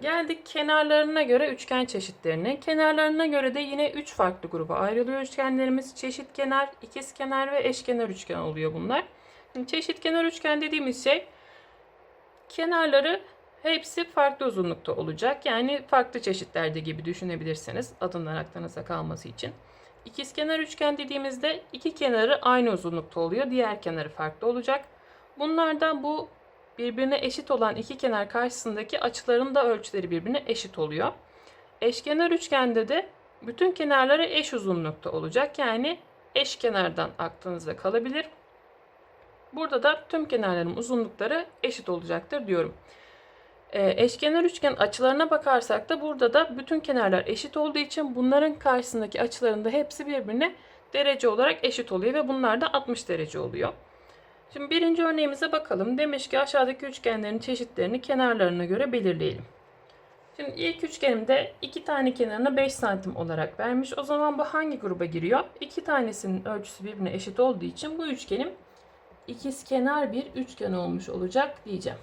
Geldik kenarlarına göre üçgen çeşitlerine. Kenarlarına göre de yine 3 farklı gruba ayrılıyor üçgenlerimiz. Çeşit kenar, ikiz kenar ve eşkenar üçgen oluyor bunlar. Çeşit kenar üçgen dediğimiz şey kenarları hepsi farklı uzunlukta olacak. Yani farklı çeşitlerde gibi düşünebilirsiniz adından aklınıza kalması için. İkizkenar üçgen dediğimizde iki kenarı aynı uzunlukta oluyor. Diğer kenarı farklı olacak. Bunlardan bu birbirine eşit olan iki kenar karşısındaki açıların da ölçüleri birbirine eşit oluyor. Eşkenar üçgende de bütün kenarları eş uzunlukta olacak. Yani eş kenardan aklınızda kalabilir. Burada da tüm kenarların uzunlukları eşit olacaktır diyorum. Ee, eşkenar üçgen açılarına bakarsak da burada da bütün kenarlar eşit olduğu için bunların karşısındaki açıların da hepsi birbirine derece olarak eşit oluyor ve bunlar da 60 derece oluyor. Şimdi birinci örneğimize bakalım. Demiş ki aşağıdaki üçgenlerin çeşitlerini kenarlarına göre belirleyelim. Şimdi ilk üçgenimde iki tane kenarına 5 santim olarak vermiş. O zaman bu hangi gruba giriyor? İki tanesinin ölçüsü birbirine eşit olduğu için bu üçgenim ikizkenar bir üçgen olmuş olacak diyeceğim.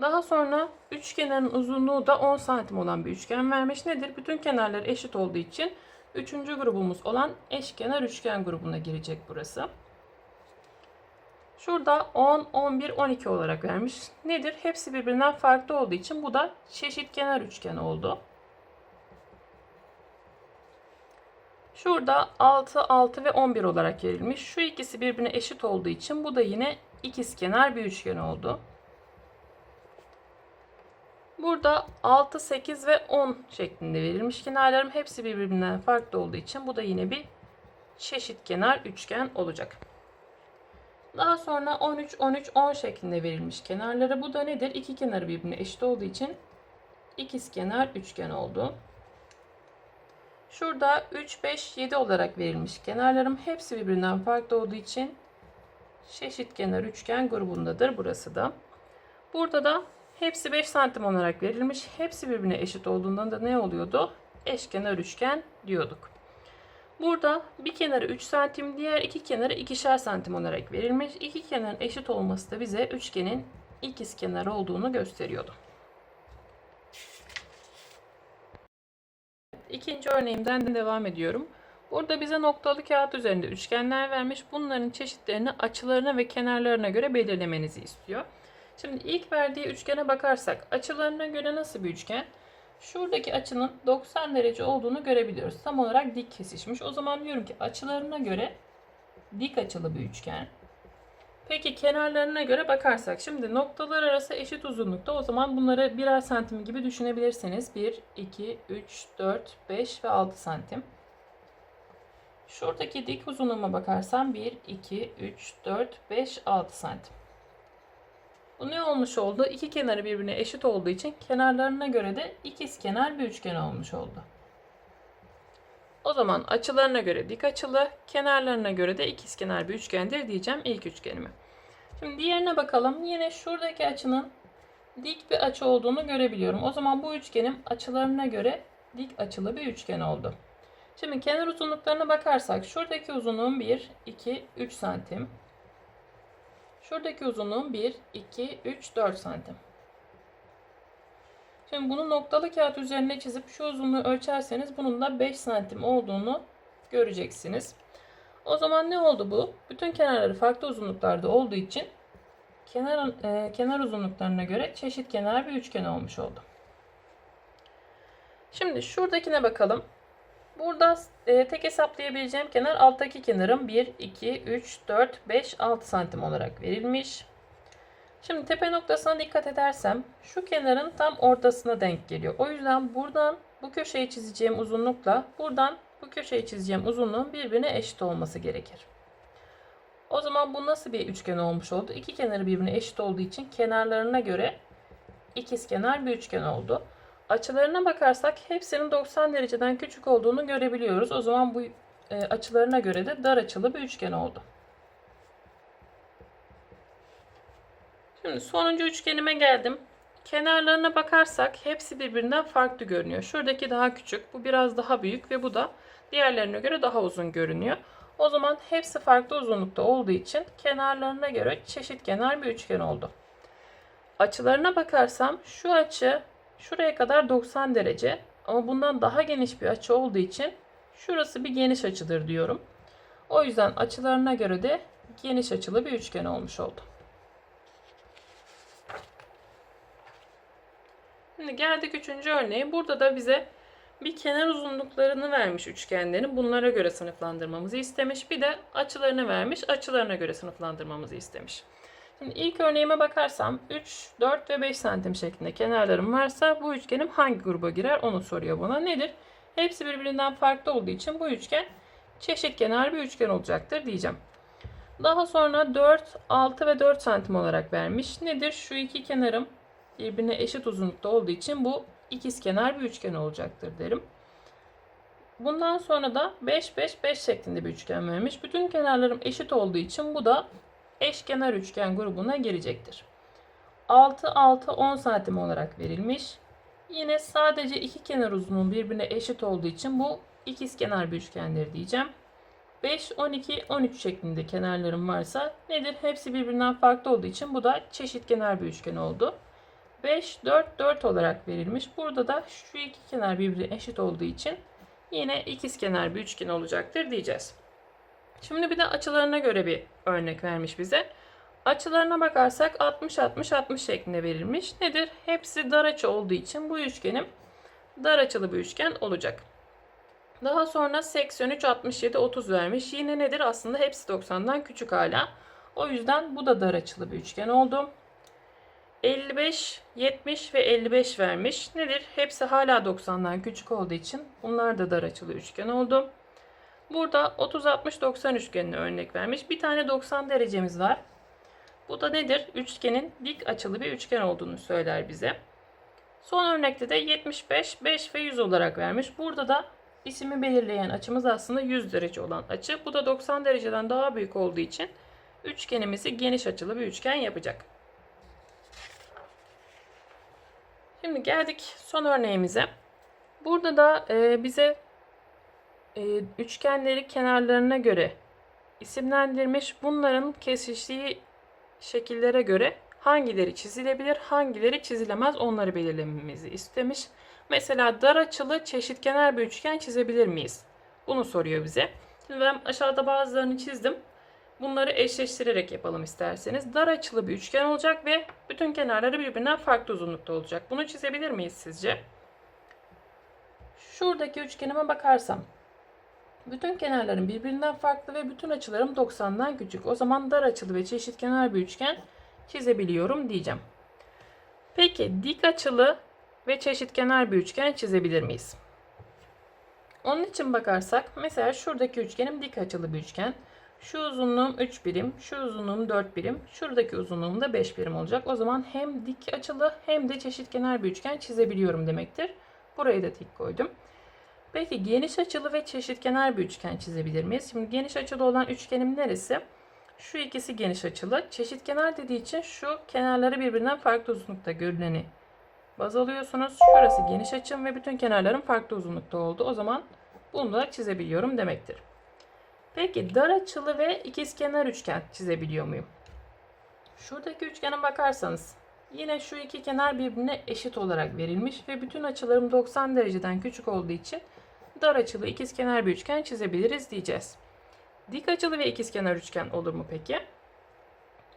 Daha sonra üçgenin uzunluğu da 10 santim olan bir üçgen vermiş. Nedir? Bütün kenarları eşit olduğu için üçüncü grubumuz olan eşkenar üçgen grubuna girecek burası. Şurada 10, 11, 12 olarak vermiş. Nedir? Hepsi birbirinden farklı olduğu için bu da çeşitkenar üçgen oldu. Şurada 6, 6 ve 11 olarak verilmiş. Şu ikisi birbirine eşit olduğu için bu da yine ikizkenar bir üçgen oldu. Burada 6, 8 ve 10 şeklinde verilmiş. Kenarlarım hepsi birbirinden farklı olduğu için bu da yine bir çeşitkenar üçgen olacak. Daha sonra 13, 13, 10 şeklinde verilmiş kenarları. Bu da nedir? İki kenarı birbirine eşit olduğu için ikizkenar üçgen oldu. Şurada 3, 5, 7 olarak verilmiş kenarlarım hepsi birbirinden farklı olduğu için çeşitkenar üçgen grubundadır burası da. Burada da hepsi 5 santim olarak verilmiş. Hepsi birbirine eşit olduğundan da ne oluyordu? Eşkenar üçgen diyorduk. Burada bir kenarı 3 santim, diğer iki kenarı 2'şer santim olarak verilmiş. İki kenarın eşit olması da bize üçgenin ikiz kenarı olduğunu gösteriyordu. İkinci örneğimden devam ediyorum. Burada bize noktalı kağıt üzerinde üçgenler vermiş. Bunların çeşitlerini açılarına ve kenarlarına göre belirlemenizi istiyor. Şimdi ilk verdiği üçgene bakarsak açılarına göre nasıl bir üçgen? Şuradaki açının 90 derece olduğunu görebiliyoruz. Tam olarak dik kesişmiş. O zaman diyorum ki açılarına göre dik açılı bir üçgen. Peki kenarlarına göre bakarsak şimdi noktalar arası eşit uzunlukta. O zaman bunları birer santim gibi düşünebilirsiniz. 1, 2, 3, 4, 5 ve 6 santim. Şuradaki dik uzunluğuma bakarsam 1, 2, 3, 4, 5, 6 santim. Bu ne olmuş oldu? İki kenarı birbirine eşit olduğu için kenarlarına göre de ikiz kenar bir üçgen olmuş oldu. O zaman açılarına göre dik açılı, kenarlarına göre de ikiz kenar bir üçgendir diyeceğim ilk üçgenimi. Şimdi diğerine bakalım. Yine şuradaki açının dik bir açı olduğunu görebiliyorum. O zaman bu üçgenim açılarına göre dik açılı bir üçgen oldu. Şimdi kenar uzunluklarına bakarsak şuradaki uzunluğum 1, 2, 3 santim. Şuradaki uzunluğum 1, 2, 3, 4 santim. Şimdi bunu noktalı kağıt üzerine çizip şu uzunluğu ölçerseniz bunun da 5 santim olduğunu göreceksiniz. O zaman ne oldu bu? Bütün kenarları farklı uzunluklarda olduğu için kenar, e, kenar uzunluklarına göre çeşit kenar bir üçgen olmuş oldu. Şimdi şuradakine bakalım. Burada e, tek hesaplayabileceğim kenar alttaki kenarım 1, 2, 3, 4, 5, 6 santim olarak verilmiş. Şimdi tepe noktasına dikkat edersem şu kenarın tam ortasına denk geliyor. O yüzden buradan bu köşeyi çizeceğim uzunlukla buradan bu köşeyi çizeceğim uzunluğun birbirine eşit olması gerekir. O zaman bu nasıl bir üçgen olmuş oldu? İki kenarı birbirine eşit olduğu için kenarlarına göre ikizkenar bir üçgen oldu. Açılarına bakarsak hepsinin 90 dereceden küçük olduğunu görebiliyoruz. O zaman bu e, açılarına göre de dar açılı bir üçgen oldu. Şimdi sonuncu üçgenime geldim. Kenarlarına bakarsak hepsi birbirinden farklı görünüyor. Şuradaki daha küçük, bu biraz daha büyük ve bu da diğerlerine göre daha uzun görünüyor. O zaman hepsi farklı uzunlukta olduğu için kenarlarına göre çeşit kenar bir üçgen oldu. Açılarına bakarsam şu açı Şuraya kadar 90 derece ama bundan daha geniş bir açı olduğu için şurası bir geniş açıdır diyorum. O yüzden açılarına göre de geniş açılı bir üçgen olmuş oldu. Şimdi geldik üçüncü örneğe. Burada da bize bir kenar uzunluklarını vermiş üçgenlerin. Bunlara göre sınıflandırmamızı istemiş. Bir de açılarını vermiş. Açılarına göre sınıflandırmamızı istemiş. Şimdi ilk örneğime bakarsam 3, 4 ve 5 santim şeklinde kenarlarım varsa bu üçgenim hangi gruba girer onu soruyor bana. Nedir? Hepsi birbirinden farklı olduğu için bu üçgen çeşit kenar bir üçgen olacaktır diyeceğim. Daha sonra 4, 6 ve 4 santim olarak vermiş. Nedir? Şu iki kenarım birbirine eşit uzunlukta olduğu için bu ikizkenar bir üçgen olacaktır derim. Bundan sonra da 5 5 5 şeklinde bir üçgen vermiş. Bütün kenarlarım eşit olduğu için bu da eşkenar üçgen grubuna girecektir. 6 6 10 santim olarak verilmiş. Yine sadece iki kenar uzunluğu birbirine eşit olduğu için bu ikizkenar bir üçgendir diyeceğim. 5 12 13 şeklinde kenarlarım varsa nedir? Hepsi birbirinden farklı olduğu için bu da çeşitkenar bir üçgen oldu. 5, 4, 4 olarak verilmiş. Burada da şu iki kenar birbirine eşit olduğu için yine ikizkenar bir üçgen olacaktır diyeceğiz. Şimdi bir de açılarına göre bir örnek vermiş bize. Açılarına bakarsak 60 60 60 şeklinde verilmiş. Nedir? Hepsi dar açı olduğu için bu üçgenim dar açılı bir üçgen olacak. Daha sonra 83 67 30 vermiş. Yine nedir? Aslında hepsi 90'dan küçük hala. O yüzden bu da dar açılı bir üçgen oldu. 55, 70 ve 55 vermiş. Nedir? Hepsi hala 90'dan küçük olduğu için bunlar da dar açılı üçgen oldu. Burada 30, 60, 90 üçgenine örnek vermiş. Bir tane 90 derecemiz var. Bu da nedir? Üçgenin dik açılı bir üçgen olduğunu söyler bize. Son örnekte de 75, 5 ve 100 olarak vermiş. Burada da ismi belirleyen açımız aslında 100 derece olan açı. Bu da 90 dereceden daha büyük olduğu için üçgenimizi geniş açılı bir üçgen yapacak. Şimdi geldik son örneğimize. Burada da e, bize e, üçgenleri kenarlarına göre isimlendirmiş. Bunların kesiştiği şekillere göre hangileri çizilebilir, hangileri çizilemez onları belirlememizi istemiş. Mesela dar açılı çeşitkenar bir üçgen çizebilir miyiz? Bunu soruyor bize. Şimdi ben aşağıda bazılarını çizdim. Bunları eşleştirerek yapalım isterseniz. Dar açılı bir üçgen olacak ve bütün kenarları birbirinden farklı uzunlukta olacak. Bunu çizebilir miyiz sizce? Şuradaki üçgenime bakarsam bütün kenarlarım birbirinden farklı ve bütün açılarım 90'dan küçük. O zaman dar açılı ve çeşitkenar bir üçgen çizebiliyorum diyeceğim. Peki dik açılı ve çeşitkenar bir üçgen çizebilir miyiz? Onun için bakarsak mesela şuradaki üçgenim dik açılı bir üçgen. Şu uzunluğum 3 birim, şu uzunluğum 4 birim, şuradaki uzunluğum da 5 birim olacak. O zaman hem dik açılı hem de çeşitkenar bir üçgen çizebiliyorum demektir. Burayı da tik koydum. Peki geniş açılı ve çeşitkenar bir üçgen çizebilir miyiz? Şimdi geniş açılı olan üçgenim neresi? Şu ikisi geniş açılı. Çeşitkenar dediği için şu kenarları birbirinden farklı uzunlukta görüneni baz alıyorsunuz. Şurası geniş açım ve bütün kenarlarım farklı uzunlukta oldu. O zaman bunu da çizebiliyorum demektir. Peki dar açılı ve ikizkenar üçgen çizebiliyor muyum? Şuradaki üçgene bakarsanız yine şu iki kenar birbirine eşit olarak verilmiş ve bütün açılarım 90 dereceden küçük olduğu için dar açılı ikizkenar bir üçgen çizebiliriz diyeceğiz. Dik açılı ve ikizkenar üçgen olur mu peki?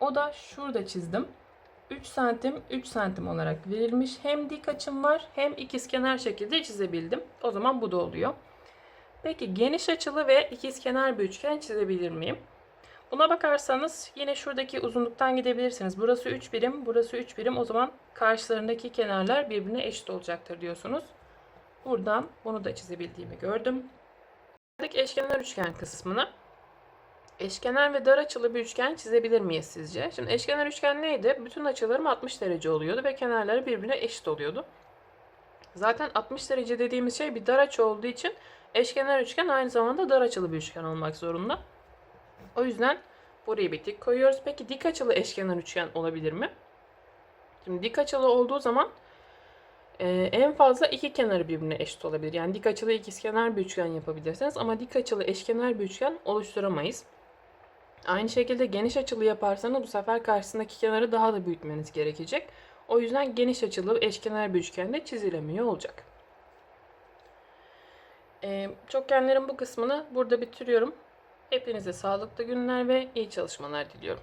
O da şurada çizdim. 3 santim 3 santim olarak verilmiş. Hem dik açım var hem ikizkenar şekilde çizebildim. O zaman bu da oluyor. Peki geniş açılı ve ikizkenar bir üçgen çizebilir miyim? Buna bakarsanız yine şuradaki uzunluktan gidebilirsiniz. Burası 3 birim, burası 3 birim. O zaman karşılarındaki kenarlar birbirine eşit olacaktır diyorsunuz. Buradan bunu da çizebildiğimi gördüm. Geldik eşkenar üçgen kısmına. Eşkenar ve dar açılı bir üçgen çizebilir miyiz sizce? Şimdi eşkenar üçgen neydi? Bütün açılarım 60 derece oluyordu ve kenarları birbirine eşit oluyordu. Zaten 60 derece dediğimiz şey bir dar açı olduğu için eşkenar üçgen aynı zamanda dar açılı bir üçgen olmak zorunda. O yüzden buraya bir tik koyuyoruz. Peki dik açılı eşkenar üçgen olabilir mi? Şimdi dik açılı olduğu zaman e, en fazla iki kenarı birbirine eşit olabilir. Yani dik açılı ikizkenar bir üçgen yapabilirsiniz ama dik açılı eşkenar bir üçgen oluşturamayız. Aynı şekilde geniş açılı yaparsanız bu sefer karşısındaki kenarı daha da büyütmeniz gerekecek. O yüzden geniş açılı eşkenar bir üçgen de çizilemiyor olacak. Ee, çokgenlerin bu kısmını burada bitiriyorum. Hepinize sağlıklı günler ve iyi çalışmalar diliyorum.